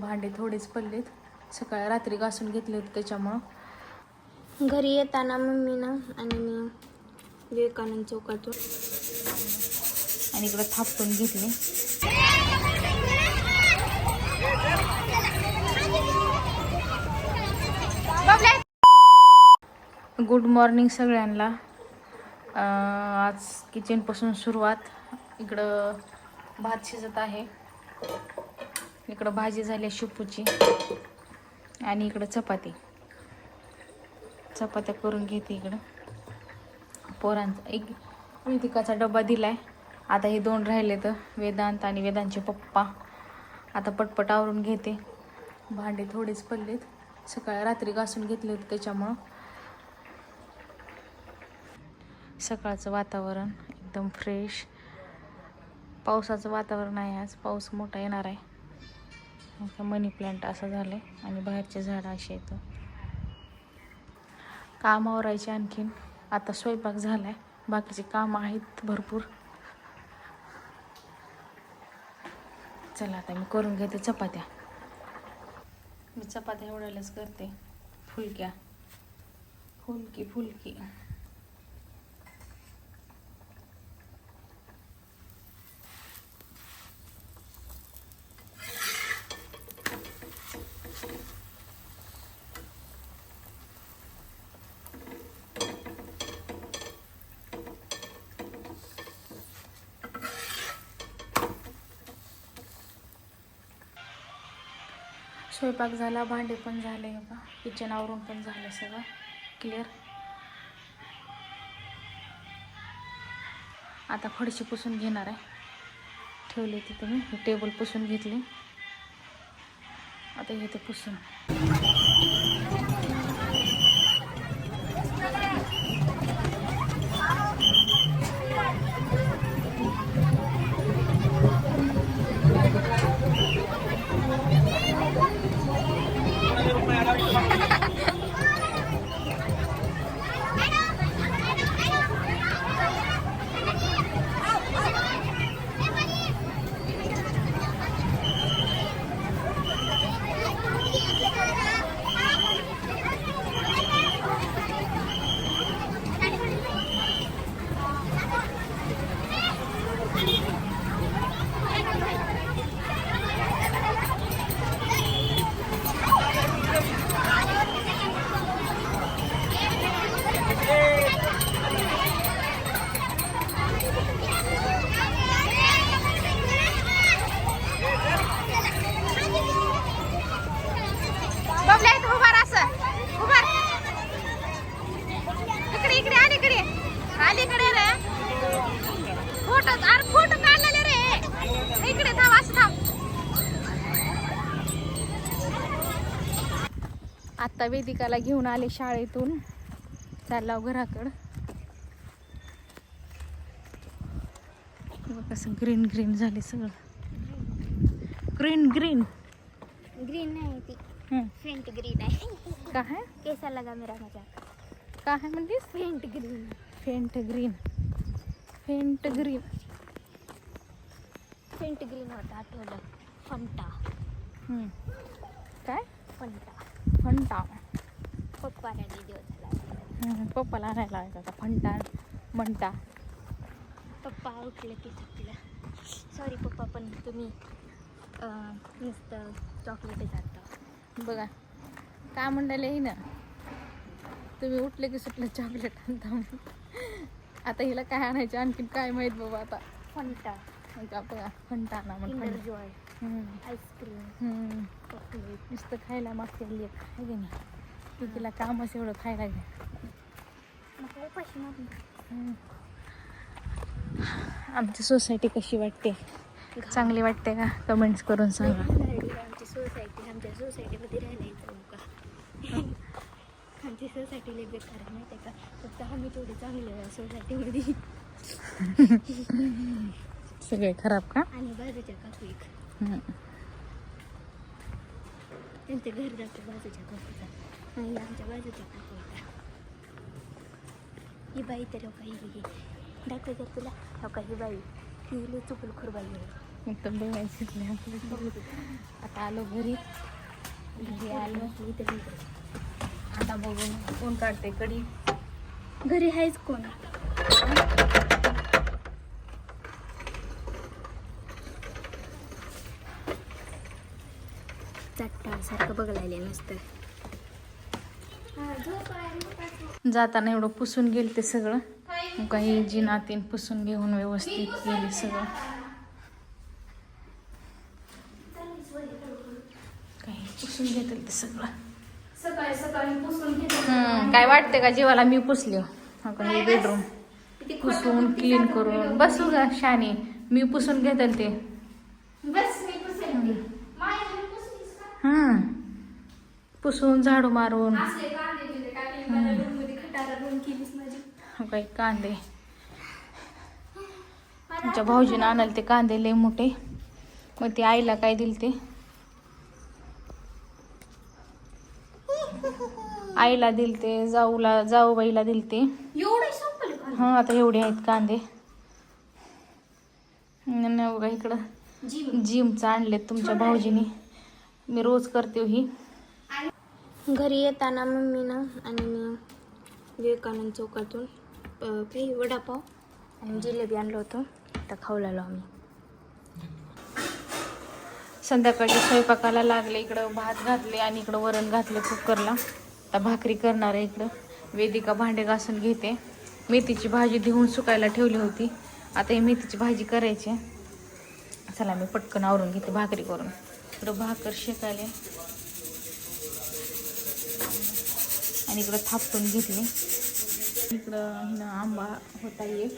भांडे थोडेच पडलेत. सकाळी रात्री घासून घेतले होते त्याच्यामुळं. घरी येताना मम्मीनं आणि मी विवेकानंद चौकातून. आणि इकडं थापटून घेतले. गुड मॉर्निंग सगळ्यांना. आज किचनपासून सुरुवात. इकडं भात शिजत आहे. इकडं भाजी झाली आहे शेपूची आणि इकडं चपाती. चपात्या करून घेते इकडं. पोरांचा एक वेदिकाचा डबा दिलाय. आता हे दोन राहिले तर वेदांत आणि वेदांचे पप्पा. आता पटपट आवरून घेते. भांडे थोडेच पडलेत. सकाळी रात्री घासून घेतले होते त्याच्यामुळं. सकाळचं वातावरण एकदम फ्रेश पावसाचं वातावरण आहे आज पाऊस मोठा येणार आहे. मनी प्लांट असं झालं आहे आणि बाहेरचे झाडं असे येतं काम आवरायचे आणखीन. आता स्वयंपाक झाला आहे बाकीचे काम आहेत भरपूर. चला आता मी करून घेते चपात्या. मी चपात्या एवढ्यालाच करते. फुलक्या. फुलकी फुलकी. स्वयंपाक झाला भांडे पण झाले बघा. किचन आवरून पण झालं सगळं. क्लिअर आता फडशी पुसून घेणार आहे. ठेवली तिथे मी हे टेबल पुसून घेतली. आता घेते पुसून. आत्ता वेदिकाला घेऊन आले शाळेतून. चालला घराकडं. कसं ग्रीन ग्रीन झाले सगळं. ग्रीन ग्रीन ग्रीन नाही ती. फेंट ग्रीन आहे. काय कैसा लगा मेरा मजाक काय म्हणलीस? Faint green faint green faint green faint green होता आठवलं. फंटा. काय? फंटा फंटा हं, पप्पाला आणायला लावायचा होता फंटा म्हणता. पप्पा उठलं की सुटलं सॉरी पप्पा पण तुम्ही नुसतं चॉकलेट आणता बघा काय म्हणलेले ही ना तुम्ही उठले की सुटलं चॉकलेट आणता म्हणून. आता हिला काय आणायचं आणखीन काय माहीत बाबा आता. फंटा बघा फंटा आणा फंटा. जॉय. आईस्क्रीम. चॉकलेट. नुसतं खायला मागते लेख आहे की नाही. ती तिला कामच एवढं खायला घ्या. आमची सोसायटी कशी वाटते? चांगली वाटते का? कमेंट्स करून सांगा. आमची सोसायटी आमच्या सोसायटीमध्ये राहायचं का आमची सोसायटी लई बेकार आहे माहिती आहे का? फक्त आम्ही थोडी चांगले आहे सोसायटीमध्ये. सगळे खराब का? आणि बाजूच्या काकू एक. त्यांच्या घर जातं बाजूच्या काकूचा आणि आमच्या बाजूच्या काकू ही बाई तर काही का ही दाखव तुला हो का ही बाई ही लई चुकल खुरबाई आहे मग बघायची आता आलो घरी. घरी आलो. इथे आता बघून कोण काढते कडी. घरी आहेच कोण? चट्टा सारखं बघायला नसतं. जाताना एवढं पुसून गेल ते सगळं. काही जिनातीन पुसून घेऊन व्यवस्थित गेले सगळं. काही पुसून घेतील ते सगळं. काय वाटते का जीवाला? मी पुसली हो. का हे बेडरूम पुसून क्लीन करून. बसू का शानी. मी पुसून घेते ते. बस मी पुसेल माया घरी पुसलीस का हम्म. पुसून झाडू मारून. असले कांदे बिंदे टाकले मला रूममध्ये खटारा रूम केलीस माझी. हो काही कांदे. तुमच्या भाऊजीनं आणाल ते कांदे लय मोठे. मग ते आईला काय दिल ते? आईला दिल ते जाऊला जाऊबाईला दिल ते. एवढं संपलं का? हा आता एवढे आहेत कांदे. न बघा इकडं? जिमचं आणलेत तुमच्या भाऊजीने. मी रोज करते हो. ही घरी येताना मम्मीनं आणि मी विवेकानंद चौकातून काही वडापाव आणि जिलेबी आणलं होतं. आता खाऊ लागलो आम्ही. संध्याकाळच्या स्वयंपाकाला लागले इकडं भात घातले आणि इकडं वरण घातले कुकरला. आता भाकरी करणार आहे इकडं. वेदिका भांडे घासून घेते. मेथीची भाजी धुवून सुकायला ठेवली होती. आता ही मेथीची भाजी करायची. चला मी पटकन आवरून घेते भाकरी करून. इकडं भाकर शेकायले. आणि इकडं थापटून घेतले. इकडं हिनं आंबा होता एक.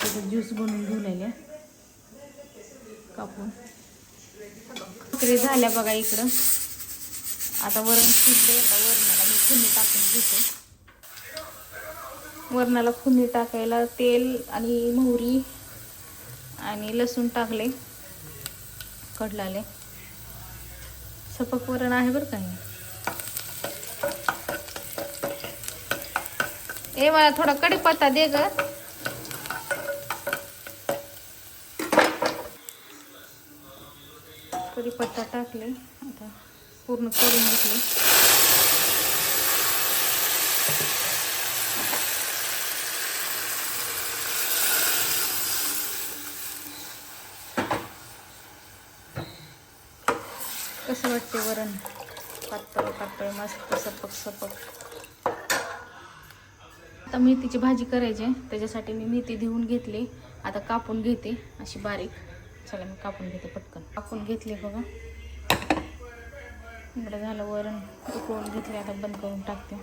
त्याचा ज्यूस बनवून घेऊन कापून. भाकरी झाल्या बघा इकडं. आता वरण शिजले आता वरणाला मी फुनी टाकून घेते. वरणाला फुनी टाकायला तेल आणि मोहरी आणि लसूण टाकले. कडलाले. सपक वरण आहे बरं काही ए मला थोडा कढीपत्ता दे ग. कढीपत्ता टाकले आता पूर्ण करून घेतले. कसं वाटते वरण? पातळ पातळ मस्त सपक सपक. आता मेथीची भाजी करायची आहे. त्याच्यासाठी मी मेथी धुवून घेतली. आता कापून घेते अशी बारीक. चला मी कापून घेते पटकन. कापून घेतले बघा. इकडं झालं वरण उकळून घेतले. आता बंद करून टाकते.